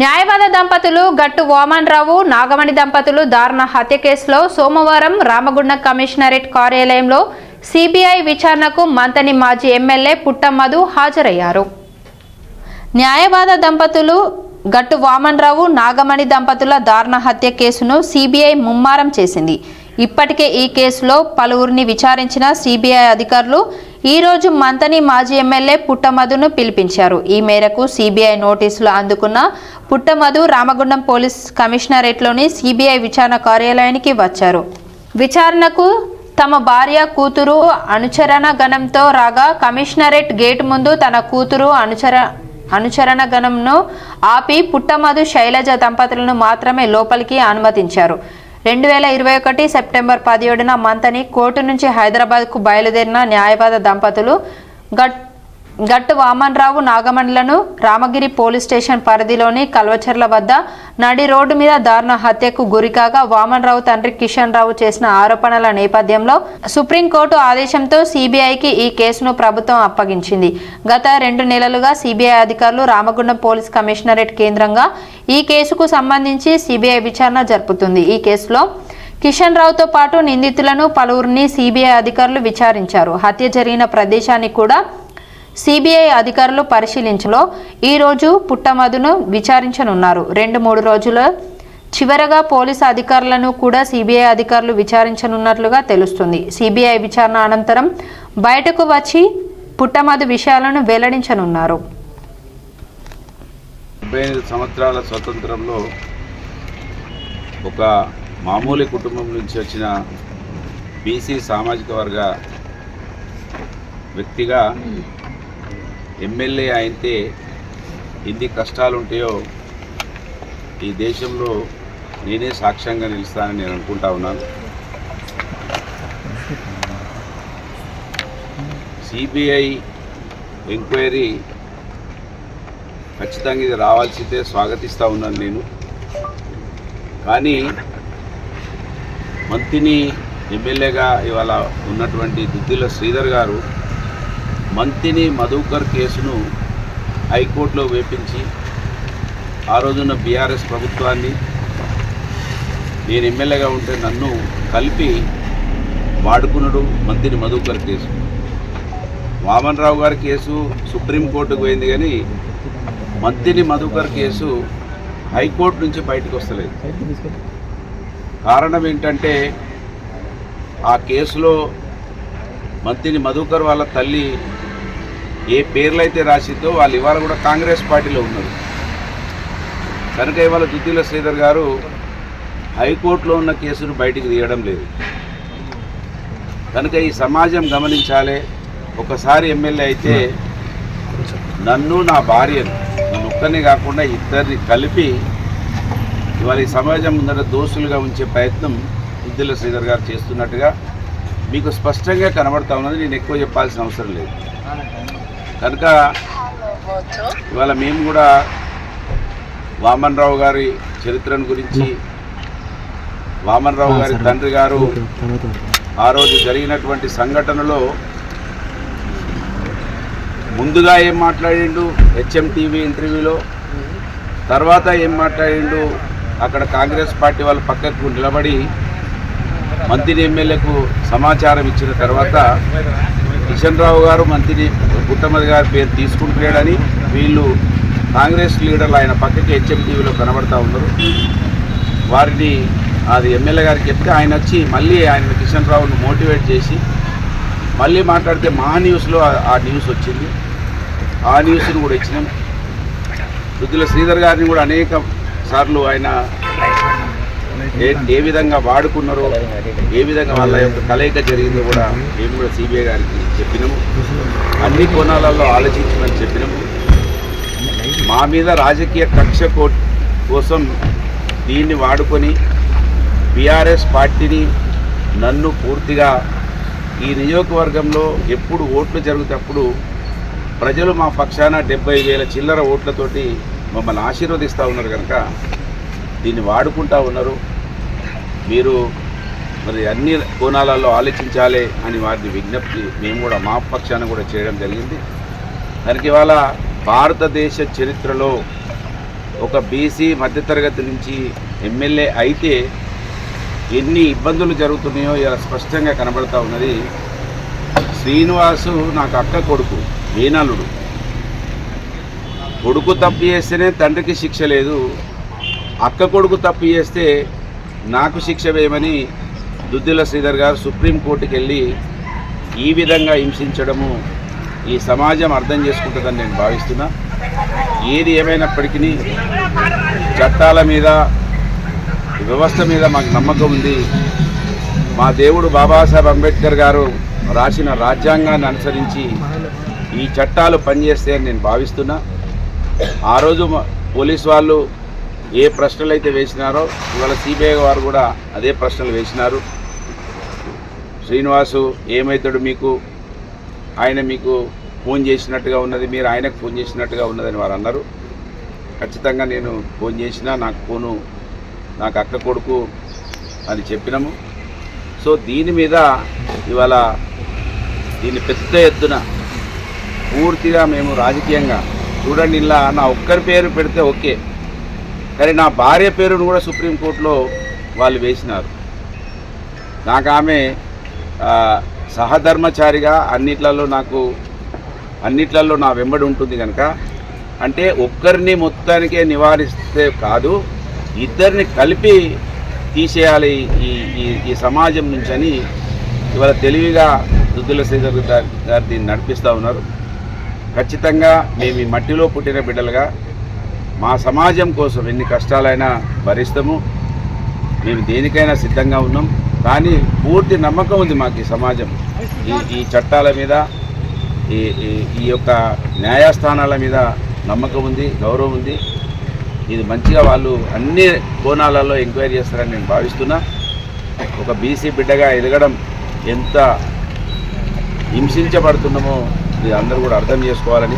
న్యాయవాద దంపతులు గట్టు వామన్ రావు నాగమణి దంపతులు దారుణ హత్య కేసులో సోమవారం రామగుండం కమిషనరేట్ కార్యాలయంలో సిబిఐ విచారణకు మంతని మాజీ ఎమ్మెల్యే పుట్టమ్మధు హాజరయ్యారు. న్యాయవాద దంపతులు గట్టు వామన్ రావు నాగమణి దంపతుల దారుణ హత్య కేసును సిబిఐ ముమ్మారం చేసింది. ఇప్పటికే ఈ కేసులో పలువురిని విచారించిన సిబిఐ అధికారులు ఈరోజు మంతని మాజీ ఎమ్మెల్యే పుట్టమధును పిలిపించారు. ఈ మేరకు సిబిఐ నోటీసులు అందుకున్న పుట్టమధు రామగుండం పోలీస్ కమిషనరేట్లోని సిబిఐ విచారణ కార్యాలయానికి వచ్చారు. విచారణకు తమ భార్య కూతురు అనుచరణ గణంతో రాగా కమిషనరేట్ గేట్ ముందు తన కూతురు అనుచర అనుచరణ గణంను ఆపి పుట్టమధు శైలజ దంపతులను మాత్రమే లోపలికి అనుమతించారు. రెండు వేల ఇరవై ఒకటి సెప్టెంబర్ పదిహేడున మంతని కోర్టు నుంచి హైదరాబాద్కు బయలుదేరిన న్యాయవాద దంపతులు గట్ గట్టు వామన్రావు నాగమణులను రామగిరి పోలీస్ స్టేషన్ పరిధిలోని కల్వచర్ల వద్ద నడి రోడ్డు మీద దారుణ హత్యకు గురికాగా వామన్రావు తండ్రి కిషన్ రావు చేసిన ఆరోపణల నేపథ్యంలో సుప్రీంకోర్టు ఆదేశంతో సిబిఐకి ఈ కేసును ప్రభుత్వం అప్పగించింది. గత రెండు నెలలుగా సిబిఐ అధికారులు రామగుండం పోలీస్ కమిషనరేట్ కేంద్రంగా ఈ కేసుకు సంబంధించి సిబిఐ విచారణ జరుపుతుంది. ఈ కేసులో కిషన్ రావుతో పాటు నిందితులను పలువురిని సిబిఐ అధికారులు విచారించారు. హత్య జరిగిన ప్రదేశాన్ని కూడా సిబిఐ అధికారులు పరిశీలించలో ఈరోజు పుట్టమదును పుట్టమధును విచారించనున్నారు. రెండు మూడు రోజుల చివరగా పోలీసు అధికారులను కూడా సిబిఐ అధికారులు విచారించనున్నట్లుగా తెలుస్తుంది. సిబిఐ విచారణ అనంతరం బయటకు వచ్చి పుట్టమధు విషయాలను వెల్లడించనున్నారు. సంవత్సరాల స్వతంత్రంలో ఒక మామూలు కుటుంబం నుంచి వచ్చిన బీసీ సామాజిక వర్గ వ్యక్తిగా ఎమ్మెల్యే అయితే ఎన్ని కష్టాలు ఉంటాయో ఈ దేశంలో నేనే సాక్ష్యంగా నిలుస్తానని నేను అనుకుంటా ఉన్నాను. సిబిఐ ఎంక్వైరీ ఖచ్చితంగా ఇది రావాల్సిందే స్వాగతిస్తూ ఉన్నాను నేను. కానీ మంత్రిని ఎమ్మెల్యేగా ఇవాళ ఉన్నటువంటి దుద్దిల శ్రీధర్ గారు మంత్రిని మధుకర్ కేసును హైకోర్టులో వేపించి ఆ రోజున బీఆర్ఎస్ ప్రభుత్వాన్ని నేను ఎమ్మెల్యేగా ఉంటే నన్ను కలిపి వాడుకున్నాడు మంత్రిని మధుకర్ కేసు. వామన్ రావు గారి కేసు సుప్రీంకోర్టుకు పోయింది కానీ మంత్రిని మధుకర్ కేసు హైకోర్టు నుంచి బయటకు వస్తలేదు. కారణం ఏంటంటే ఆ కేసులో మంత్రిని మధుకర్ వాళ్ళ తల్లి ఏ పేర్లైతే రాసిద్దో వాళ్ళు ఇవాళ కూడా కాంగ్రెస్ పార్టీలో ఉన్నారు. కనుక ఇవాళ దుద్దిల శ్రీధర్ గారు హైకోర్టులో ఉన్న కేసును బయటికి తీయడం లేదు. కనుక ఈ సమాజం గమనించాలి. ఒకసారి ఎమ్మెల్యే అయితే నన్ను నా భార్యను నన్ను ఒక్కరిని కాకుండా ఇద్దరిని కలిపి ఇవాళ ఈ సమాజం ముందర దోషులుగా ఉంచే ప్రయత్నం దుద్దిల శ్రీధర్ గారు చేస్తున్నట్టుగా మీకు స్పష్టంగా కనబడతా ఉన్నది. నేను ఎక్కువ చెప్పాల్సిన అవసరం లేదు. కనుక ఇవాళ మేము కూడా వామన్ రావు గారి చరిత్రను గురించి వామన్ రావు గారి తండ్రి గారు ఆ రోజు జరిగినటువంటి సంఘటనలో ముందుగా ఏం మాట్లాడిండు? హెచ్ఎం టీవీ ఇంటర్వ్యూలో. తర్వాత ఏం మాట్లాడిండు? అక్కడ కాంగ్రెస్ పార్టీ వాళ్ళు పక్కకు నిలబడి మంత్రి ఎమ్మెల్యేకు సమాచారం ఇచ్చిన తర్వాత కిషన్ రావు గారు మంత్రి గుట్టమది గారి పేరు తీసుకుంటున్నాడని వీళ్ళు కాంగ్రెస్ లీడర్లు ఆయన పక్కకి హెచ్ఎంటీవీలో కనబడతా ఉన్నారు. వారిని అది ఎమ్మెల్యే గారికి చెప్తే ఆయన వచ్చి మళ్ళీ ఆయన కిషన్ రావును మోటివేట్ చేసి మళ్ళీ మాట్లాడితే మా న్యూస్లో ఆ- న్యూస్ వచ్చింది. ఆ న్యూస్ని కూడా ఇచ్చినాం. వృద్ధుల శ్రీధర్ గారిని కూడా అనేక సార్లు ఆయన ఏ ఏ విధంగా వాడుకున్నారో ఏ విధంగా వాళ్ళ యొక్క కలయిక జరిగిందో కూడా మేము కూడా సిబిఐ గారికి చెప్పినాము. అన్ని కోణాలలో ఆలోచించమని చెప్పినాము. మా మీద రాజకీయ కక్ష కోసం దీన్ని వాడుకొని బీఆర్ఎస్ పార్టీని నన్ను పూర్తిగా ఈ నియోజకవర్గంలో ఎప్పుడు ఓట్లు జరుగుతున్నప్పుడు ప్రజలు మా పక్షాన డెబ్బై వేల చిల్లర ఓట్లతోటి మమ్మల్ని ఆశీర్వదిస్తూ ఉన్నారు కనుక దీన్ని వాడుకుంటా ఉన్నారు. మీరు మరి అన్ని కోణాలలో ఆలోచించాలి అని వారిని విజ్ఞప్తి మేము కూడా మా పక్షాన కూడా చేయడం జరిగింది. దానికి ఇవాళ భారతదేశ చరిత్రలో ఒక బీసీ మధ్యతరగతి నుంచి ఎమ్మెల్యే అయితే ఎన్ని ఇబ్బందులు జరుగుతున్నాయో ఇలా స్పష్టంగా కనబడతా ఉన్నది. శ్రీనివాసు నాకు అక్క కొడుకు మేనల్లుడు కొడుకు తప్పు చేస్తేనే తండ్రికి శిక్ష లేదు. అక్క కొడుకు తప్పు చేస్తే నాకు శిక్ష వేయమని దుద్దిల శ్రీధర్ గారు సుప్రీంకోర్టుకి వెళ్ళి ఈ విధంగా హింసించడము ఈ సమాజం అర్థం చేసుకుంటుందని నేను భావిస్తున్నా. ఏది ఏమైనప్పటికీ చట్టాల మీద వ్యవస్థ మీద మాకు నమ్మకం ఉంది. మా దేవుడు బాబాసాహెబ్ అంబేద్కర్ గారు రాసిన రాజ్యాంగాన్ని అనుసరించి ఈ చట్టాలు పనిచేస్తాయని నేను భావిస్తున్నా. ఆ రోజు పోలీస్ వాళ్ళు ఏ ప్రశ్నలు అయితే వేసినారో ఇవాళ సిబిఐ వారు కూడా అదే ప్రశ్నలు వేసినారు. శ్రీనివాసు ఏమవుతాడు మీకు? ఆయన మీకు ఫోన్ చేసినట్టుగా ఉన్నది మీరు ఆయనకు ఫోన్ చేసినట్టుగా ఉన్నదని వారు అన్నారు. ఖచ్చితంగా నేను ఫోన్ చేసినా నాకు ఫోను నాకు అక్క కొడుకు అని చెప్పినాము. సో దీని మీద ఇవాళ దీన్ని పెద్ద ఎత్తున పూర్తిగా మేము రాజకీయంగా చూడండి ఇలా నా ఒక్కరి పేరు పెడితే ఓకే. కానీ నా భార్య పేరును కూడా సుప్రీంకోర్టులో వాళ్ళు వేసినారు. నాకు ఆమె సహధర్మచారిగా అన్నిట్లలో నాకు అన్నిట్లలో నా వెంబడి ఉంటుంది కనుక అంటే ఒక్కరిని మొత్తానికే నివారిస్తే కాదు ఇద్దరిని కలిపి తీసేయాలి ఈ ఈ ఈ సమాజం నుంచి అని ఇవాళ తెలివిగా దుద్దుల శ్రీధర్ గారు దీన్ని నడిపిస్తూ ఉన్నారు. ఖచ్చితంగా మేము ఈ మట్టిలో పుట్టిన బిడ్డలుగా మా సమాజం కోసం ఎన్ని కష్టాలైనా భరిస్తాము. మేము దేనికైనా సిద్ధంగా ఉన్నాం. కానీ పూర్తి నమ్మకం ఉంది మాకు ఈ సమాజం. ఈ ఈ చట్టాల మీద ఈ ఈ- యొక్క న్యాయస్థానాల మీద నమ్మకం ఉంది గౌరవం ఉంది. ఇది మంచిగా వాళ్ళు అన్ని కోణాలలో ఎంక్వైరీ చేస్తారని నేను భావిస్తున్నా. ఒక బీసీ బిడ్డగా ఎదగడం ఎంత హింసించబడుతున్నామో ఇది అందరూ కూడా అర్థం చేసుకోవాలని